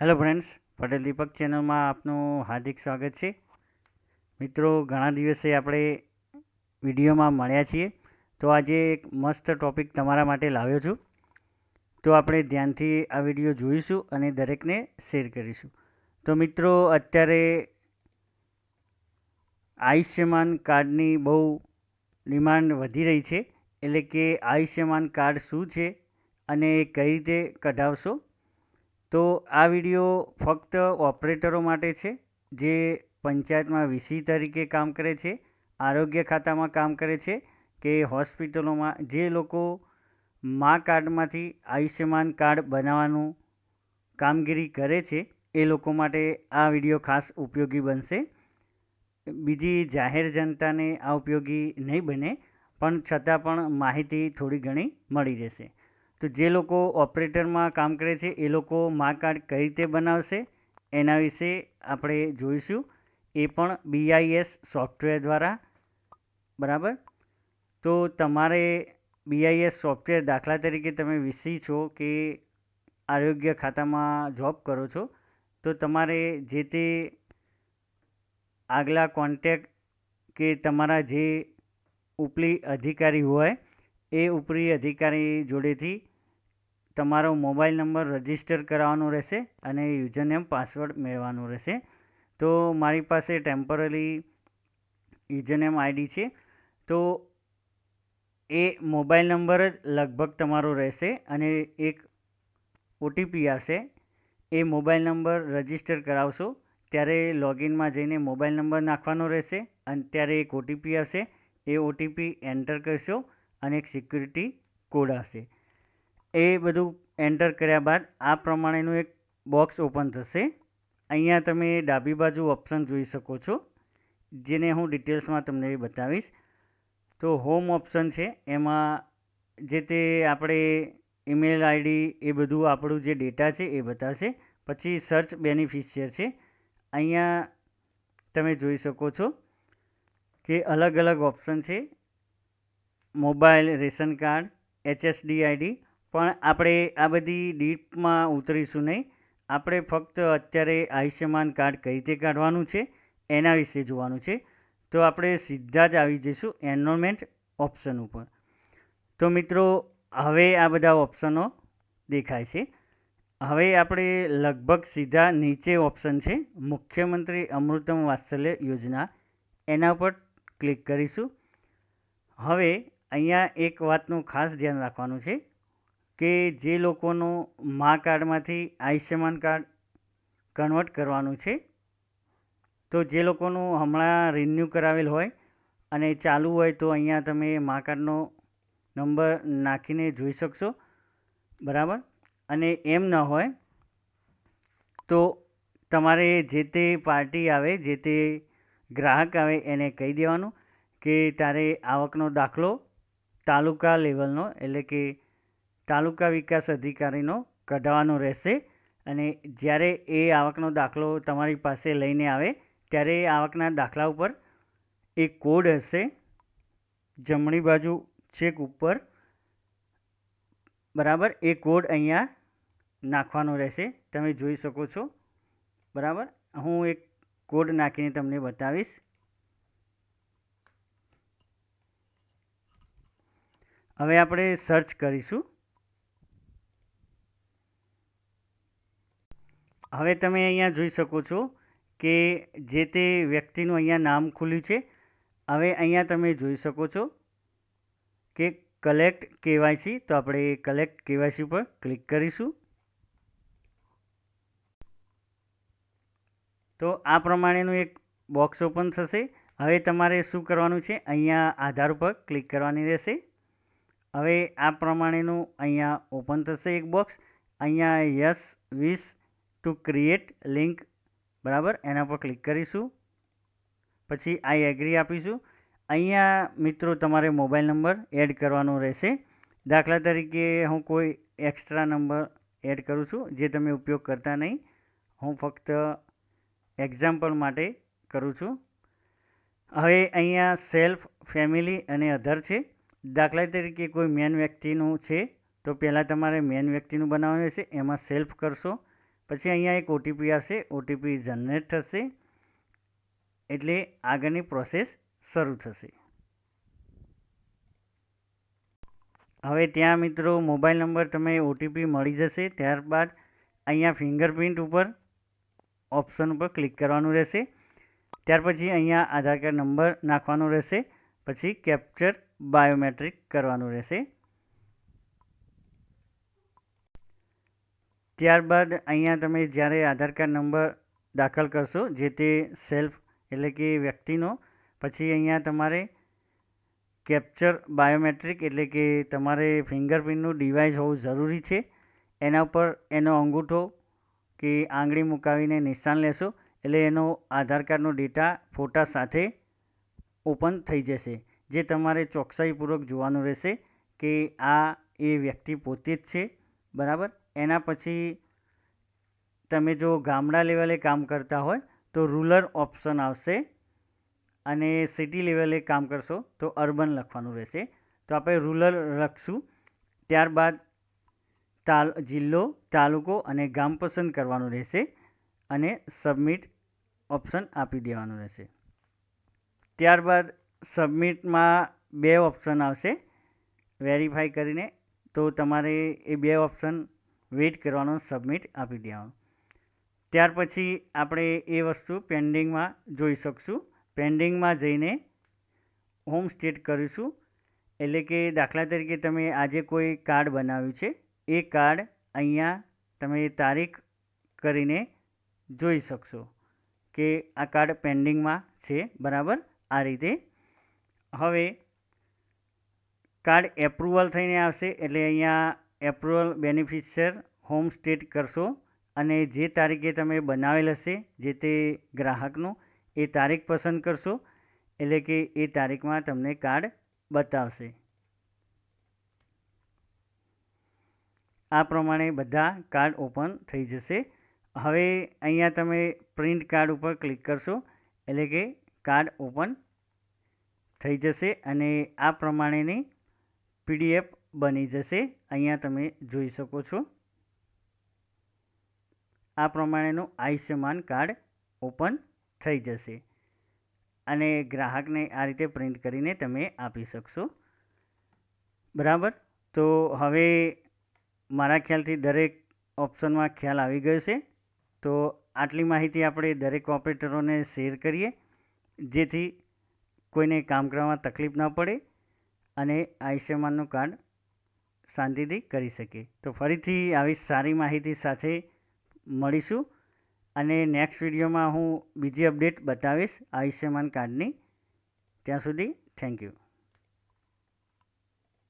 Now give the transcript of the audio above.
Hello friends, Patel દીપક ચેનલમાં આપનું હાર્દિક સ્વાગત છે. મિત્રો, ઘણા દિવસે આપણે વિડીયોમાં મળ્યા છીએ. તો આજે એક મસ્ત ટોપિક તમારા માટે લાવ્યો છું. તો આપણે ધ્યાનથી આ વીડિયો જોઈશું અને દરેકને શેર કરીશું. તો મિત્રો, અત્યારે આયુષ્યમાન કાર્ડની બહુ ડિમાન્ડ વધી રહી છે. એટલે કે આયુષ્યમાન કાર્ડ શું છે અને કઈ રીતે કઢાવશો? તો આ વીડિયો ફક્ત ઓપરેટરો માટે છે, જે પંચાયતમાં વીસી તરીકે કામ કરે છે, આરોગ્ય ખાતામાં કામ કરે છે, કે હોસ્પિટલોમાં જે લોકો મા કાર્ડમાંથી આયુષ્યમાન કાર્ડ બનાવવાનું કામગીરી કરે છે, એ લોકો માટે આ વીડિયો ખાસ ઉપયોગી બનશે. બીજી જાહેર જનતાને આ ઉપયોગી નહીં બને, પણ છતાં પણ માહિતી થોડી ઘણી મળી રહેશે. તો જે લોકો ઓપરેટરમાં કામ કરે છે, એ લોકો મા કાર્ડ કઈ રીતે બનાવશે, એના વિશે આપણે જોઈશું. એ પણ બીઆઈએસ સોફ્ટવેર દ્વારા, બરાબર? તો તમારે બીઆઈએસ સોફ્ટવેર દાખલા તરીકે તમે વીસી છો કે આરોગ્ય ખાતામાં જોબ કરો છો, તો તમારે જે તે આગલા કોન્ટેક કે તમારા જે ઉપલી અધિકારી હોય, એ ઉપરી અધિકારી જોડેથી તમારો મોબાઈલ નંબર રજિસ્ટર કરાવવાનો રહેશે અને યુઝરનેમ પાસવર્ડ મેળવવાનો રહેશે. તો મારી પાસે ટેમ્પરરી યુઝરનેમ આઈડી છે. તો એ મોબાઈલ નંબર જ લગભગ તમારો રહેશે અને એક ઓટીપી આવશે. એ મોબાઈલ નંબર રજિસ્ટર કરાવશો, ત્યારે લોગિનમાં જઈને મોબાઈલ નંબર નાખવાનો રહેશે અને ત્યારે એક ઓટીપી આવશે. એ ઓટીપી એન્ટર કરશો અને એક સિક્યુરિટી કોડ આવશે. એ બધું એન્ટર કર્યા બાદ આ પ્રમાણેનું એક બોક્સ ઓપન થશે. અહીંયા તમે ડાબી બાજુ ઓપ્શન જોઈ શકો છો, જેને હું ડિટેલ્સમાં તમને બતાવીશ. તો હોમ ઓપ્શન છે, એમાં જે તે આપણે ઈમેલ આઈડી એ બધું આપણું જે ડેટા છે એ બતાવશે. પછી સર્ચ બેનિફિશિયર છે. અહીંયા તમે જોઈ શકો છો કે અલગ અલગ ઓપ્શન છે. Mobile ration card HSD ID પણ આપણે આ બધી ડીપમાં ઉતરીશું નહીં. આપણે ફક્ત અત્યારે આયુષ્યમાન કાર્ડ કઈ રીતે કાઢવાનું છે, એના વિશે જોવાનું છે. તો આપણે સીધા જ આવી જઈશું એનરોલમેન્ટ ઓપ્શન ઉપર. તો મિત્રો, હવે આ બધા ઓપ્શનો દેખાય છે. હવે આપણે લગભગ સીધા નીચે ઓપ્શન છે, મુખ્યમંત્રી અમૃતમ વાત્સલ્ય યોજના. એના ઉપર ક્લિક કરીશું. હવે અહીંયા એક વાતનું ખાસ ધ્યાન રાખવાનું છે. કે જે લોકોનું મા કાર્ડમાંથી આયુષ્યમાન કાર્ડ કન્વર્ટ કરવાનું છે, તો જે લોકોનું હમણાં રિન્યૂ કરાવેલ હોય અને ચાલુ હોય તો અહીંયા તમે મા કાર્ડનો નંબર નાખીને જોઈ શકશો, બરાબર? અને એમ ન હોય તો તમારે જે તે પાર્ટી આવે, જે તે ગ્રાહક આવે એને કહી દેવાનું કે તારે આવકનો દાખલો તાલુકા લેવલનો, એટલે કે તાલુકા વિકાસ અધિકારીનો કઢાવવાનો રહેશે અને જ્યારે એ આવકનો દાખલો તમારી પાસે લઈને આવે, ત્યારે એ આવકના દાખલા ઉપર એક કોડ હશે. જમણી બાજુ છેક ઉપર બરાબર એ કોડ અહીંયા નાખવાનો રહેશે. તમે જોઈ શકો છો. બરાબર? હું એક કોડ નાખીને તમને બતાવીશ. હવે આપણે સર્ચ કરીશું. હવે તમે અહીંયા જોઈ શકો છો કે જે તે વ્યક્તિનું અહીંયા નામ ખુલ્યું છે. હવે અહીંયા તમે જોઈ શકો છો કે કલેક્ટ કેવાયસી તો આપણે કલેક્ટ કેવાયસી પર ક્લિક કરીશું. તો આ પ્રમાણેનું એક બોક્સ ઓપન થશે. હવે તમારે શું કરવાનું છે? અહીંયા આધાર ઉપર ક્લિક કરવાની રહેશે. હવે આ પ્રમાણેનું અહીંયા ઓપન થશે એક બોક્સ અહીંયા yes wish to create link બરાબર? એના પર ક્લિક કરીશું. પછી આઈ એગ્રી આપીશું. અહીંયા મિત્રો તમારે મોબાઈલ નંબર એડ કરવાનો રહેશે. દાખલા તરીકે હું કોઈ એક્સ્ટ્રા નંબર એડ કરું છું, જે તમે ઉપયોગ કરતા નહીં. હું ફક્ત એક્ઝામ્પલ માટે કરું છું. હવે અહીંયા સેલ્ફ ફેમિલી અને અધર છે. દાખલા તરીકે કોઈ મેન વ્યક્તિનું છે, તો પહેલાં તમારે મેન વ્યક્તિનું બનાવવાનું રહેશે. એમાં સેલ્ફ કરશો. પછી અહીંયા એક ઓટીપી આવશે. ઓટીપી જનરેટ થશે. એટલે આગળની પ્રોસેસ શરૂ થશે. હવે ત્યાં મિત્રો મોબાઈલ નંબર તમે ઓટીપી મળી જશે. ત્યારબાદ અહીંયા ફિંગરપ્રિન્ટ ઉપર ઓપ્શન ઉપર ક્લિક કરવાનું રહેશે. ત્યાર પછી અહીંયા આધાર કાર્ડ નંબર નાખવાનો રહેશે. પછી કેપ્ચર બાયોમેટ્રિક કરવાનું રહેશે. ત્યારબાદ અહીંયા તમે જ્યારે આધાર કાર્ડ નંબર દાખલ કરશો, જે તે સેલ્ફ એટલે કે વ્યક્તિનો, પછી અહીંયા તમારે કેપ્ચર બાયોમેટ્રિક એટલે કે તમારે ફિંગરપ્રિન્ટનું ડિવાઇસ હોવું જરૂરી છે. એના ઉપર એનો અંગૂઠો કે આંગળી મુકાવીને નિશાન લેશો એટલે એનો આધાર કાર્ડનો ડેટા ફોટા સાથે ઓપન થઈ જશે, જે તમારે ચોકસાઈપૂર્વક જોવાનું રહેશે કે આ એ વ્યક્તિ પોતે જ છે, બરાબર? એના પછી તમે જો ગામડા લેવલે કામ કરતા હોય, તો રૂરલ ઓપ્શન આવશે અને સિટી લેવલે કામ કરશો, તો અર્બન લખવાનું રહેશે. તો આપણે રૂરલ લખશું. ત્યારબાદ તાલ, જિલ્લો, તાલુકો અને ગામ પસંદ કરવાનું રહેશે અને સબમિટ ઓપ્શન આપી દેવાનું રહેશે. ત્યારબાદ સબમિટમાં બે ઓપ્શન આવશે. વેરીફાઈ કરીને તો તમારે એ બે ઓપ્શન વેઇટ કરવાનો, સબમિટ આપી દેવાનું. ત્યાર પછી આપણે એ વસ્તુ પેન્ડિંગમાં જોઈ શકશું. પેન્ડિંગમાં જઈને હોમ સ્ટેટ કરીશું. એટલે કે દાખલા તરીકે તમે આજે કોઈ કાર્ડ બનાવ્યું છે, એ કાર્ડ અહીંયા તમે તારીખ કરીને જોઈ શકશો કે આ કાર્ડ પેન્ડિંગમાં છે, બરાબર? આ રીતે. હવે કાર્ડ એપ્રુવલ થઈને આવશે, એટલે અહીંયા એપ્રુવલ બેનિફિશિયર હોમ સ્ટેટ કરશો અને જે તારીખે તમે બનાવેલ હશે, જે તે ગ્રાહકનું, એ તારીખ પસંદ કરશો, એટલે કે એ તારીખમાં તમને કાર્ડ બતાવશે. આ પ્રમાણે બધા કાર્ડ ઓપન થઈ જશે. હવે અહીંયા તમે પ્રિન્ટ કાર્ડ ઉપર ક્લિક કરશો, એટલે કે કાર્ડ ઓપન થઈ જશે અને આ પ્રમાણેની પીડીએફ બની જશે. અહીંયા તમે જોઈ શકો છો. આ પ્રમાણેનું આયુષ્યમાન કાર્ડ ઓપન થઈ જશે. અને ગ્રાહકને આ રીતે પ્રિન્ટ કરીને તમે આપી શકશો. બરાબર? તો હવે મારા ખ્યાલથી દરેક ઓપ્શનમાં ખ્યાલ આવી ગયો છે. તો આટલી માહિતી આપણે દરેક ઓપરેટરોને શેર કરીએ, જેથી કોઈને કામ કરવામાં તકલીફ ન પડે અને આયુષ્યમાનનું કાર્ડ શાંતિથી કરી શકીએ. તો ફરીથી આવી સારી માહિતી સાથે મળીશું અને નેક્સ્ટ વિડીયોમાં હું બીજી અપડેટ બતાવીશ આયુષ્યમાન કાર્ડની. ત્યાં સુધી થેન્ક યુ